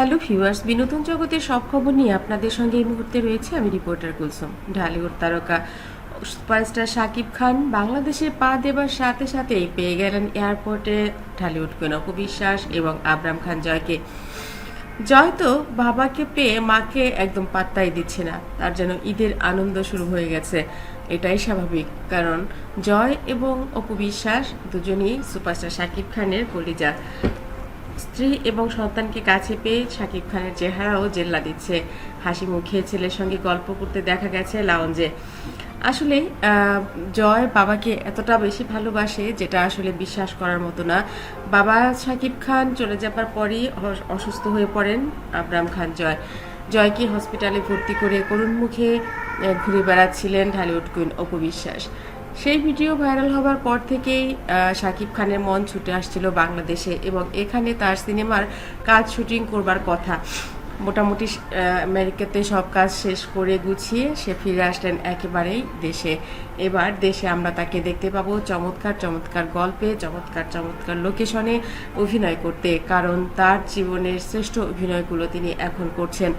Hello viewers, বিনোদন জগতের সব খবর নিয়ে আপনাদের সঙ্গে এই মুহূর্তে রয়েছে আমি রিপোর্টার কুলসুম, ঢালিউড তারকা সুপারস্টার শাকিব খান। বাংলাদেশে পা দেবার সাথে সাথেই পেয়ে গেলেন এয়ারপোর্টে ঢালিউড কুইন অপু বিশ্বাস এবং আবরাম খান জয়কে। জয় তো বাবাকে পেয়ে মাকে একদম পাত্তাই দিচ্ছে না, তার যেন ঈদের আনন্দ শুরু হয়ে গেছে, এটাই স্বাভাবিক, কারণ জয় এবং অপু বিশ্বাস দুজনেই সুপারস্টার শাকিব খানের কলিজা। স্ত্রী এবং সন্তানকে কাছে পেয়ে শাকিব খানের চেহারাও জেল্লা দিচ্ছে। হাসি মুখে ছেলের সঙ্গে গল্প করতে দেখা গেছে লাউঞ্জে। আসলে জয় বাবাকে এতটা বেশি ভালোবাসে যেটা আসলে বিশ্বাস করার মতো না। বাবা শাকিব খান চলে যাবার পরই অসুস্থ হয়ে পড়েন আবরাম খান জয়। জয়কে হসপিটালে ভর্তি করে করুণ মুখে ঘুরে বেড়াচ্ছিলেন ঢালিউড কুইন অপু বিশ্বাস। সেই ভিডিও ভাইরাল হবার পর থেকেই শাকিব খানের মন ছুটে আসছিল বাংলাদেশে এবং এখানে তার সিনেমার কাজ শুটিং করবার কথা। মোটামুটি আমেরিকাতে সব কাজ শেষ করে গুছিয়ে সে ফিরে আসলেন একেবারেই দেশে। এবার দেশে আমরা তাকে দেখতে পাবো চমৎকার চমৎকার গল্পে, চমৎকার চমৎকার লোকেশনে অভিনয় করতে, কারণ তার জীবনের শ্রেষ্ঠ অভিনয়গুলো তিনি এখন করছেন।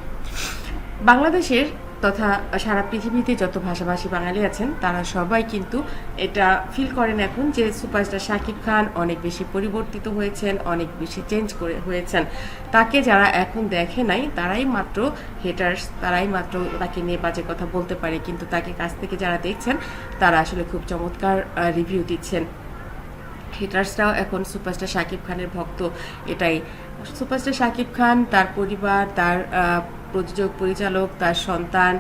বাংলাদেশের তথা সারা পৃথিবীতে যত ভাষাভাষী বাঙালি আছেন, তারা সবাই কিন্তু এটা ফিল করেন এখন যে সুপারস্টার শাকিব খান অনেক বেশি পরিবর্তিত হয়েছেন, অনেক বেশি চেঞ্জ করে হয়েছেন। তাকে যারা এখন দেখে নাই, তারাই মাত্র হেটার্স তারাই মাত্র তাকে নিয়ে বাজে কথা বলতে পারে। কিন্তু তাকে কাছ থেকে যারা দেখছেন, তারা আসলে খুব চমৎকার রিভিউ দিচ্ছেন। হিটার্সরাও এখন সুপারস্টার শাকিব খানের ভক্ত। এটাই। সুপারস্টার শাকিব খান, তার পরিবার, তার প্রযোজক, পরিচালক, তার সন্তান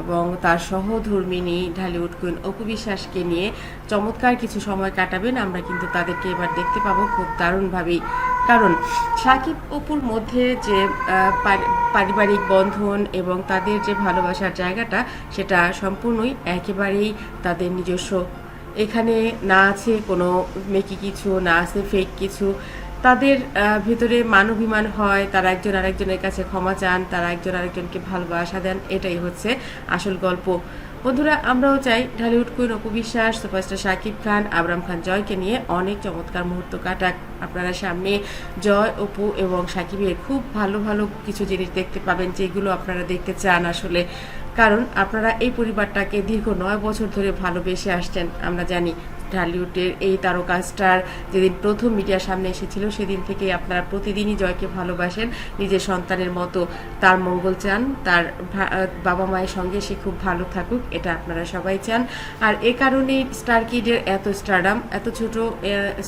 এবং তার সহধর্মিনী ঢালিউড কুইন অপু বিশ্বাসকে নিয়ে চমৎকার কিছু সময় কাটাবেন। আমরা কিন্তু তাদেরকে এবার দেখতে পাবো খুব দারুণভাবেই। কারণ সাকিব অপুর মধ্যে যে পারিবারিক বন্ধন এবং তাদের যে ভালোবাসার জায়গাটা, সেটা সম্পূর্ণই একেবারেই তাদের নিজস্ব। এখানে না আছে কোনো মেকি কিছু, না আছে ফেক কিছু। তাদের ভেতরে মানবিমান হয়, তারা একজন আরেকজনের কাছে ক্ষমা চান, তারা একজন আরেকজনকে ভালোবাসা দেন, এটাই হচ্ছে আসল গল্প। বন্ধুরা, আমরাও চাই ঢালিউড কুইন অপু বিশ্বাস, সুপারস্টার শাকিব খান, আবরাম খান জয়কে নিয়ে অনেক চমৎকার মুহূর্ত কাটাক। আপনারা সামনে জয়, অপু এবং সাকিবের খুব ভালো ভালো কিছু জিনিস দেখতে পাবেন, যেগুলো আপনারা দেখতে চান আসলে। কারণ আপনারা এই পরিবারটাকে দীর্ঘ নয় বছর ধরে ভালোবেসে আসছেন, আমরা জানি। ঢালিউডের এই তারকা স্টার যেদিন প্রথম মিডিয়ার সামনে এসেছিল, সেদিন থেকে আপনারা প্রতিদিনই জয়কে ভালোবাসেন। নিজের সন্তানের মতো তার মঙ্গল চান, তার বাবা মায়ের সঙ্গে সে খুব ভালো থাকুক, এটা আপনারা সবাই চান। আর এ কারণেই স্টার কিডের এত স্টারডাম এত ছোট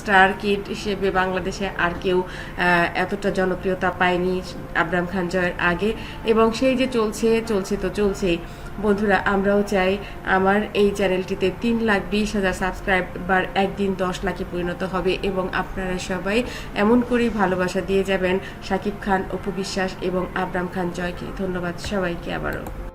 স্টার কিড হিসেবে বাংলাদেশে আর কেউ এতটা জনপ্রিয়তা পায়নি আবরাম খান জয়ের আগে। এবং সেই যে চলছে চলছে তো চলছেই। বন্ধুরা, আমরাও চাই আমার এই চ্যানেলটিতে তিন লাখ বিশ হাজার সাবস্ক্রাইবার একদিন দশ লাখে পরিণত হবে এবং আপনারা সবাই এমন করেই ভালোবাসা দিয়ে যাবেন। সাকিব খান, অপু বিশ্বাস এবং আবরাম খান জয়কে। ধন্যবাদ সবাইকে আবারও।